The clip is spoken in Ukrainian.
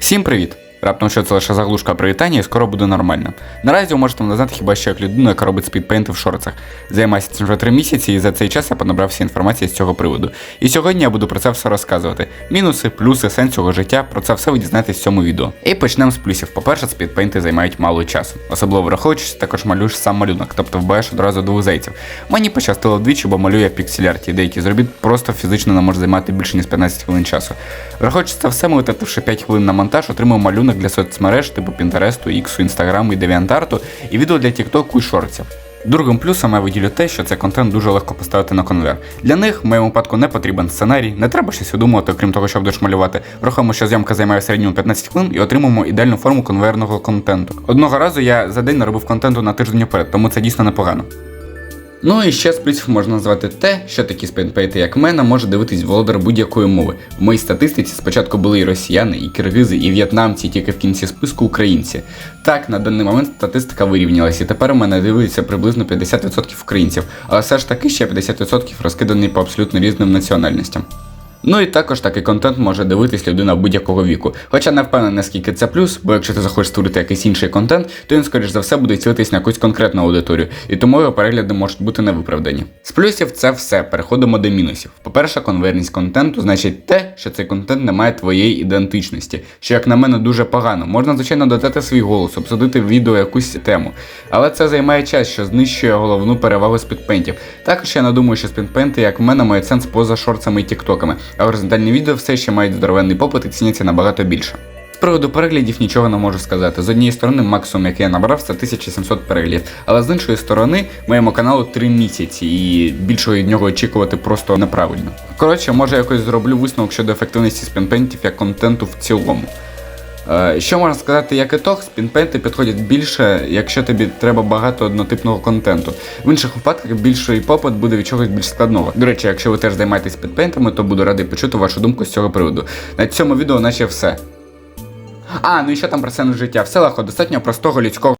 Всім привіт! Раптом що це лише заглушка привітання і скоро буде нормально. Наразі ви можете мене знати хіба що як людину, яка робить спідпейнти в шорцах. Займаюся цим вже 3 місяці, і за цей час я понабрався інформації з цього приводу. І сьогодні я буду про це все розказувати. Мінуси, плюси, сенс цього життя, про це все ви дізнаєтесь в цьому відео. І почнемо з плюсів. По-перше, спідпейнти займають мало часу. Особливо враховуючи, що також малюєш сам малюнок, тобто вбиваєш одразу двох зайців. Мені пощастило вдвічі, бо малюю я піксель-арті, деякі з робіт просто фізично не може займати більше ніж 15 хвилин часу. Враховуючи це все, ми витративши 5 хвилин на монтаж, отримав малюнок для соцмереж типу Пінтересту, Іксу, Інстаграму і Девіантарту, і відео для Тіктоку і шорців. Другим плюсом я виділю те, що цей контент дуже легко поставити на конвейер. Для них в моєму випадку не потрібен сценарій, не треба щось видумувати, окрім того, що будеш малювати. Що зйомка займає в середньому 15 хвилин і отримуємо ідеальну форму конвейерного контенту. Одного разу я за день наробив контенту на тиждень вперед, тому це дійсно непогано. Ну і ще з плюсів можна назвати те, що такі спідпейти, як мене, може дивитись володар будь-якої мови. В моїй статистиці спочатку були і росіяни, і киргизи, і в'єтнамці, і тільки в кінці списку українці. Так, на даний момент статистика вирівнялася, і тепер у мене дивиться приблизно 50% українців, але все ж таки ще 50% розкидані по абсолютно різним національностям. Ну і також такий контент може дивитись людина будь-якого віку. Хоча не впевнений, наскільки це плюс, бо якщо ти захочеш створити якийсь інший контент, то він, скоріш за все, буде цілитись на якусь конкретну аудиторію, і тому його перегляди можуть бути невиправдані. З плюсів це все. Переходимо до мінусів. По-перше, конверність контенту значить те, що цей контент не має твоєї ідентичності, що, як на мене, дуже погано. Можна, звичайно, додати свій голос, обсудити відео якусь тему. Але це займає час, що знищує головну перевагу спідпентів. Також я не думаю, що спідпенти, як в мене, мають сенс поза шорцами і тіктоками, а горизонтальні відео все ще мають здоровенний попит і ціняться набагато більше. З приводу переглядів нічого не можу сказати. З однієї сторони, максимум, який я набрав, це 1700 переглядів. Але з іншої сторони, моєму каналу 3 місяці, і більшого від нього очікувати просто неправильно. Коротше, може якось зроблю висновок щодо ефективності спінпентів як контенту в цілому. Е, Що можна сказати як ітог, спінпейнти підходять більше, якщо тобі треба багато однотипного контенту. В інших випадках більший попит буде від чогось більш складного. До речі, якщо ви теж займаєтесь спінпентами, то буду радий почути вашу думку з цього приводу. На цьому відео наче все. А, ну і що там про сцену життя? Все селах достатньо простого людського.